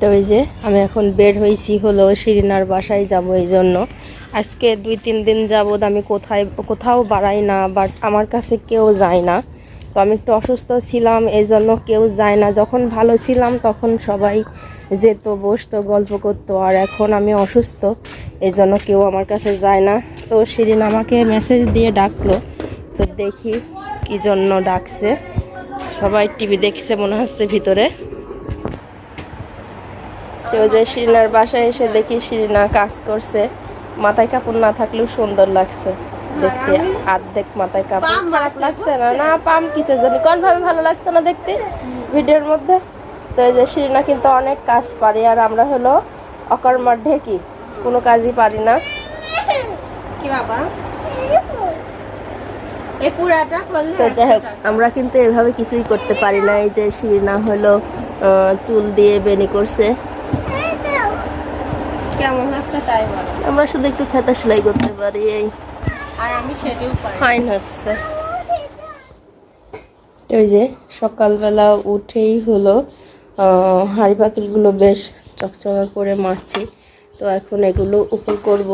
তো ওই যে আমি এখন বের হয়েছি হলো শিরিনার বাসায় যাব এই জন্য। আজকে দুই তিন দিন যাবৎ আমি কোথায়, কোথাও বাড়াই না বাট আমার কাছে কেউ যায় না। তো আমি একটু অসুস্থ ছিলাম, এই জন্য কেউ যায় না। যখন ভালো ছিলাম, তখন সবাই যেত, বসতো, গল্প করতো, আর এখন আমি অসুস্থ, এই জন্য কেউ আমার কাছে যায় না। তো শিরিন আমাকে মেসেজ দিয়ে ডাকলো, তো দেখি কি জন্য ডাকছে। সবাই টিভি দেখছে মনে হচ্ছে ভিতরে। তো ওই যে শিরিনার বাসায় এসে দেখি শিরিনা কাজ করছে। মাথায় কাপড় না থাকলেও সুন্দর লাগছে। দেখতে আর্ধেক মাথায় কাপড়। খারাপ লাগছে না না পাম কিসে জানি। কোন ভাবে ভালো লাগছে না দেখতে ভিডিওর মধ্যে? তো এই যে শিরিনা কিন্তু অনেক কাজ পারি আর আমরা হলো অকর্মার ঢেকি। কোনো কাজই পারি না। কি বাবা? তো যাই হোক আমরা কিন্তু এভাবে কিছুই করতে পারি না। এই যে শিরিনা হলো আহ, চুল দিয়ে বেনি করছে। কেমন হচ্ছে তাই বলো। আমরা শুধু একটু খেতা সেলাই করতে পারি এই আর আমি সেটাও পারি। ফাইন হচ্ছে। ওই যে সকালবেলা উঠেই হলো হাঁড়ি পাতিলগুলো বেশ চকচকা করে মারছি। তো এখন এগুলো উপর করব।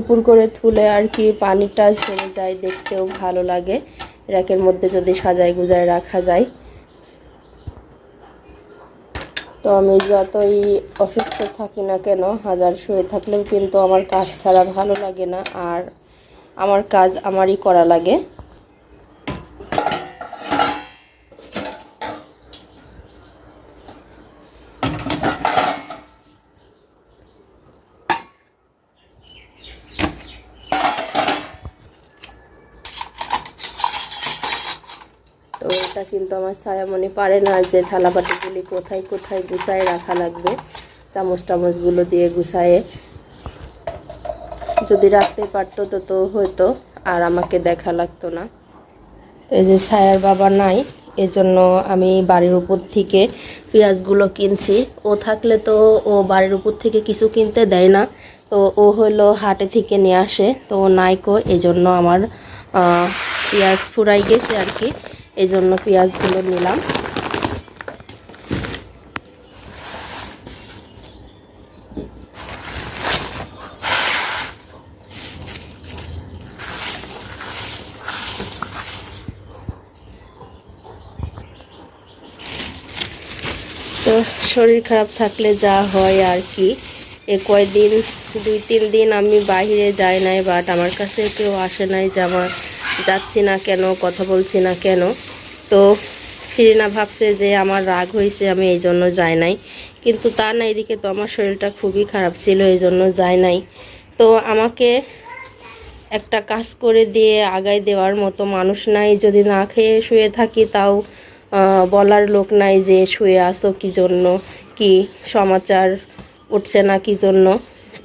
উপর করে তুলে আর কি পানিটা ঝরে যায় দেখতেও ভালো লাগে। র্যাকের মধ্যে যদি সাজায় গুজায় রাখা যায়। তো আমি যতই অসুস্থ থাকি না কেন, হাজার শুয়ে থাকলেও কিন্তু আমার কাজ ছাড়া ভালো লাগে না, আর আমার কাজ আমারই করা লাগে। এটা কিন্তু আমার ছায়ামণি পারে না যে থালাবাটিগুলি কোথায় কোথায় গুছায় রাখা লাগবে। চামচ টামচগুলো দিয়ে গুছায়ে যদি রাখতে পারতো তো তো হয়তো আর আমাকে দেখা লাগতো না। এই যে ছায়ার বাবা নাই, এজন্য আমি বাড়ির উপর থেকে পেঁয়াজগুলো কিনছি। ও থাকলে তো ও বাড়ির উপর থেকে কিছু কিনতে দেয় না। তো ও হলো হাটে থেকে নিয়ে আসে, তো নাইকো এই জন্য আমার পেঁয়াজ ফুরাই গেছে আর কি। এই জন্য পেঁয়াজগুলো নিলাম। তো শরীর খারাপ থাকলে যা হয় আর কি। এ কয়দিন, দুই তিন দিন আমি বাইরে যাই নাই বাট আমার কাছে কেউ আসে নাই যে আমার যাচ্ছি না কেন, কথা বলছি না কেন? তো শিরিনা ভাবছে যে আমার রাগ হয়েছে, আমি এই জন্য যাই নাই। কিন্তু তা না এদিকে তো আমার শরীরটা খুবই খারাপ ছিল, এই জন্য যাই নাই। তো আমাকে একটা কাজ করে দিয়ে আগায় দেওয়ার মতো মানুষ নাই। যদি না খেয়ে শুয়ে থাকি, তাও বলার লোক নাই যে শুয়ে আসো কি জন্য, কি সমাচার উঠছে না কি জন্য।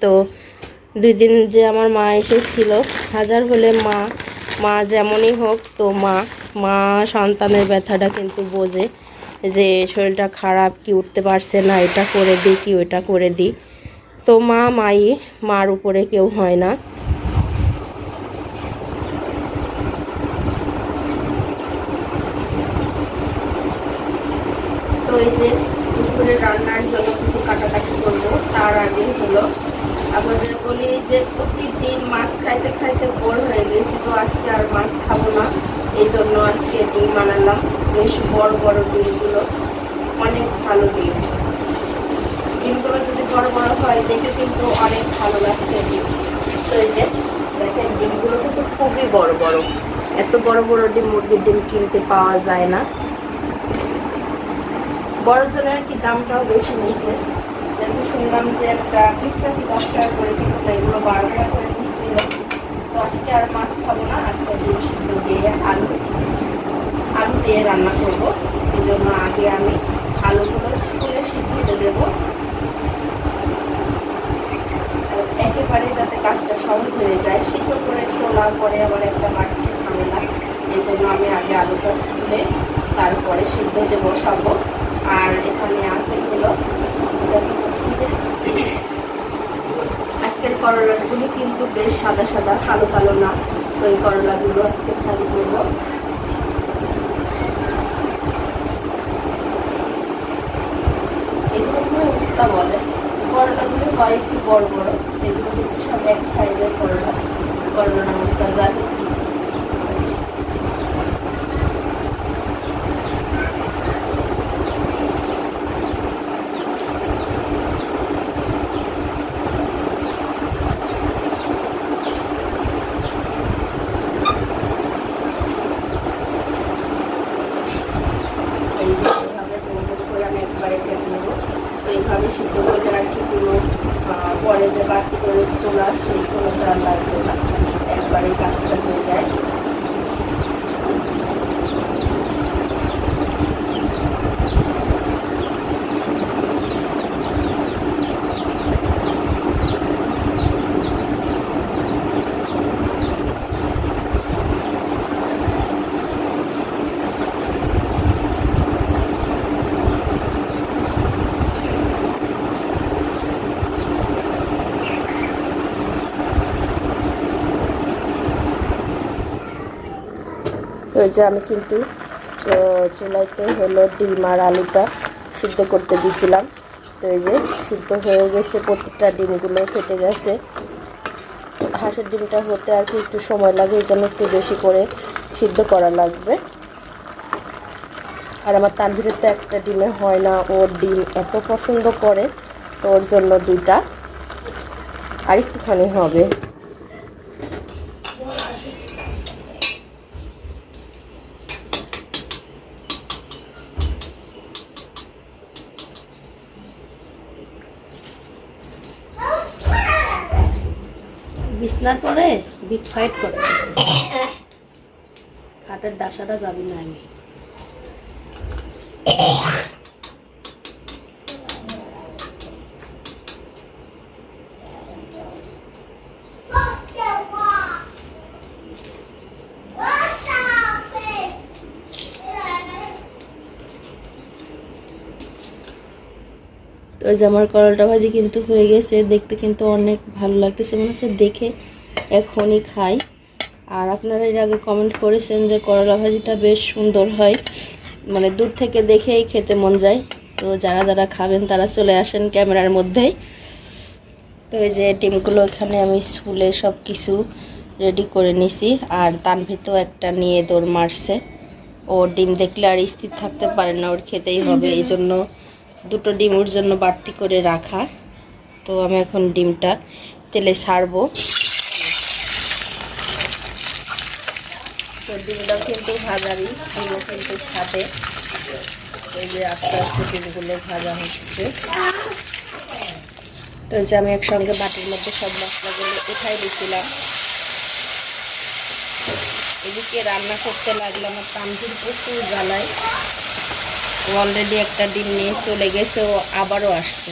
তো দুই দিন যে আমার মা এসেছিল, হাজার হলে মা মা যেমনই হোক, তো মা মা সন্তানের ব্যথাটা কিন্তু বোঝে যে শরীরটা খারাপ, কি উঠতে পারছে না, এটা করে দিই, কি ওটা করে দিই। তো মা, মাই, মার উপরে কেউ হয় না। তো এই যে দুপুরে রান্নার জন্য কিছু কাটাকাটি করব, তার আগে হলো আমাদের বলি যে প্রতিদিন মাছ খাইতে খাইতে বোর হয়ে গেছি, তো আজকে আর মাছ খাব না। এই জন্য আজকে ডিম বানালাম। বেশ বড় বড় ডিমগুলো, অনেক ভালো ডিম। ডিমগুলো যদি বড় বড় হয়, দেখে কিন্তু অনেক ভালো লাগছে ডিম। তো এই যে দেখেন, ডিমগুলো কিন্তু খুবই বড় বড়। এত বড় বড় ডিম, মুরগির ডিম কিনতে পাওয়া যায় না। বড় জনের কি দামটাও বেশি নিয়েছে। যেহেতু শুনলাম যে একটা পিস নাকি দশ টাকা করে কিন্তু এগুলো বারো টাকা করে পিস নিল তো আজকে আর মাছ খাব না, আজকে ডিম সিদ্ধ দিয়ে আলু আলু দিয়ে রান্না করব। এই জন্য আগে আমি আলুগুলো স্কুলে সিদ্ধতে দেবো। একেবারে যাতে কাজটা সহজ হয়ে যায়, সিদ্ধ করে ছোলার পরে আবার একটা বাড়িতে ঝামেলা। এই জন্য আমি আগে আলুটা স্কুলে তারপরে সিদ্ধতে বসাবো আর এখানে আছে হলো আজকের করলাগুলি কিন্তু বেশ সাদা সাদা, কালো কালো না। তো এই করলাগুলো আজকে খালি করব। নাস্তা বলে। করলাগুলো একটু বড় বড়। এগুলো কিন্তু সব এক সাইজের করলা। করলা নাস্তা যায় এই যে এইভাবে গোল গোল করে আমি একবারে কেটে নেব তো এইভাবে সিদ্ধ করলে আর কি কোনো আহ, পরে যে বাড়তি করে ছোলা সেই ছোলাটা আর লাগবে না একবারে কাজটা হয়ে যায় তো এই যে আমি কিন্তু চুলাইতে হলো ডিম আর আলুটা সিদ্ধ করতে দিয়েছিলাম তো এই যে সিদ্ধ হয়ে গেছে, প্রত্যেকটা ডিমগুলো ফেটে গেছে। হাঁসের ডিমটা হতে আর কি একটু সময় লাগে, এই জন্য একটু বেশি করে সিদ্ধ করা লাগবে। আর আমার তানভীরের তো একটা ডিমে হয় না ওর ডিম এত পছন্দ করে, তো ওর জন্য দুইটা। আর একটুখানি হবে। বিছনার পরে বিট ফাইট করে। খাটের ডাসাটা যাবি না আমি এই যে আমার করলটা ভাজি কিন্তু হয়ে গেছে, দেখতে কিন্তু অনেক ভালো লাগতেছে। মনে হচ্ছে দেখে এখনই খাই। আর আপনারা এর আগে কমেন্ট করেছেন যে করলা ভাজিটা বেশ সুন্দর হয়। মানে দূর থেকে দেখেই খেতে মন যায়। তো যারা যারা খাবেন তারা চলে আসেন ক্যামেরার মধ্যেই। তো এই যে ডিমগুলো এখানে আমি স্কুলে সব কিছু রেডি করে নিছি। আর তানভি তো একটা নিয়ে দৌড় মারছে। ও ডিম দেখলে আর স্থির থাকতে পারে না, ওর খেতেই হবে। এই জন্য দুটো ডিম ওর জন্য বাড়তি করে রাখা। তো আমি এখন ডিমটা তেলে ছাড়বো তো ডিমটাও কিন্তু ভাজারই ডিমও কিন্তু খাবে এই যে আস্তে আস্তে ডিমগুলো ভাজা হচ্ছে। তো যে আমি একসঙ্গে বাটির মধ্যে সব মশলাগুলো উঠাই দিয়েছিলাম এদিকে রান্না করতে লাগলাম আর তামঝুর প্রচুর জ্বালায়। অলরেডি একটা ডিম নিয়ে চলে গেছে, ও আবারও আসছে।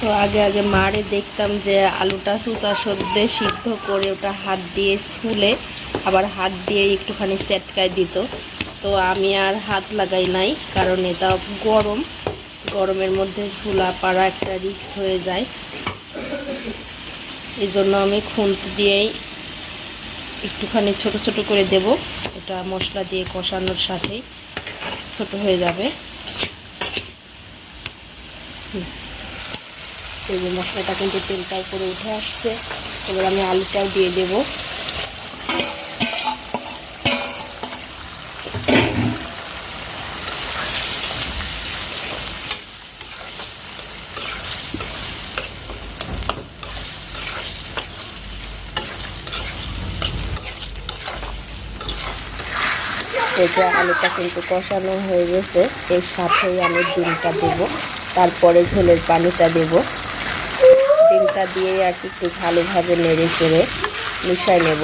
তো আগে আগে মারে দেখতাম যে আলুটা সুচা সদ্যে সিদ্ধ করে ওটা হাত দিয়ে ছুলে আবার হাত দিয়ে একটুখানি চেটকায় দিত। তো আমি আর হাত লাগাই নাই, কারণ এটা গরম। গরমের মধ্যে ছুলা পাড়া একটা রিক্স হয়ে যায়। এই জন্য আমি খুন্তি দিয়েই একটুখানি ছোট ছোট করে দেব। এটা মশলা দিয়ে কষানোর সাথেই ছোট হয়ে যাবে। এই যে মশলাটা কিন্তু তেলটা উপরে উঠে আসছে। এবার আমি আলুটাও দিয়ে দেব। যে আলুটা কিন্তু কষানো হয়ে গেছে, এর সাথেই আমি ডিমটা দেবো। তারপরে ঝোলের পানিটা দেব। ডিমটা দিয়ে আর কি একটু ভালোভাবে নেড়ে চেড়ে মিশাই নেব।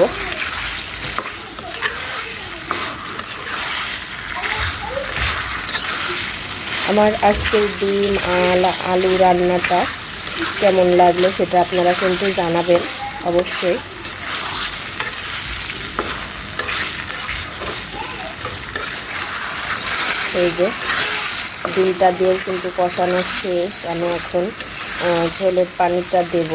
আমার আজকের ডিম, আল, আলু রান্নাটা কেমন লাগল সেটা আপনারা কিন্তু জানাবেন অবশ্যই। হয়ে যে ডিমটা দিয়েও কিন্তু কষানো শেষ। আমি এখন ঝোলের পানিটা দেব।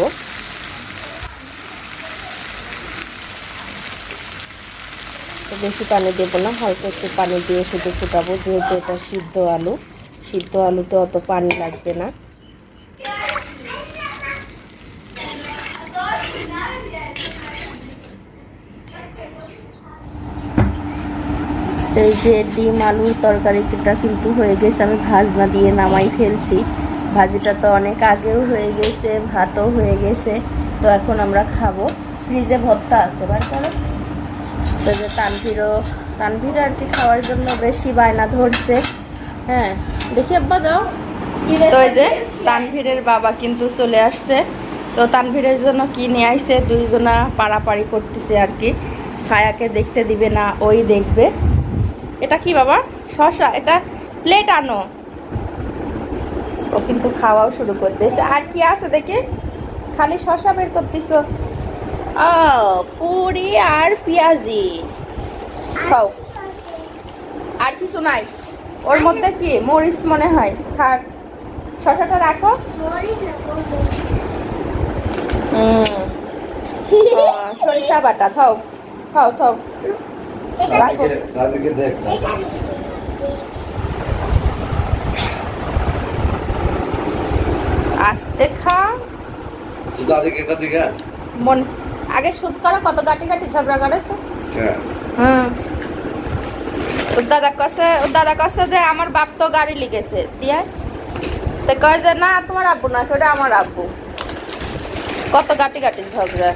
বেশি পানি দেবো না হয়তো একটু পানি দিয়ে শুধু ফুটাবো, যেহেতু এটা সিদ্ধ আলু। সিদ্ধ আলুতে অত পানি লাগবে না। তো এই যে ডিম আলুর তরকারিটা কিন্তু হয়ে গেছে। আমি ভাজনা দিয়ে নামাই ফেলছি। ভাজিটা তো অনেক আগেও হয়ে গেছে ভাতও হয়ে গেছে। তো এখন আমরা খাব। ফ্রিজে ভর্তা আছে বার করো। তো যে তানভীরও তানভীর আর কি খাওয়ার জন্য বেশি বায়না ধরছে। হ্যাঁ দেখি আব্বা দাও। তো এই যে তানভীরের বাবা কিন্তু চলে আসছে। তো তানভীরের জন্য কি নিয়ে আইছে? দুইজনা পাড়াপাড়ি করতেছে আর কি। ছায়াকে দেখতে দিবে না ওই দেখবে। এটা কি বাবা? শশা এটা প্লেট আনো। ও কিন্তু খাওয়াও শুরু করতেছে। আর কি আছে দেখি? খালি শশা বের করতেছ। পুরি আর পেঁয়াজি। খাও। আর কিছু নাই। ওর মধ্যে কি? মরিচ মনে হয়। থাক। শশাটা রাখো। হুম। সরিষা বাটা। থাও। থাও থাও। আস্তে খা। মন আগে সুদ করো, কত গাটি গাটি ঝগড়া করেছে? হ্যাঁ। ওর দাদা কছে ওর দাদা কছে যে আমার বাপ তো গাড়ি লিখেছে, দিয়ে। তো কয় যে, না, তোমার আব্বু না ওটা আমার আব্বু। কত গাটি গাটি ঝগড়া।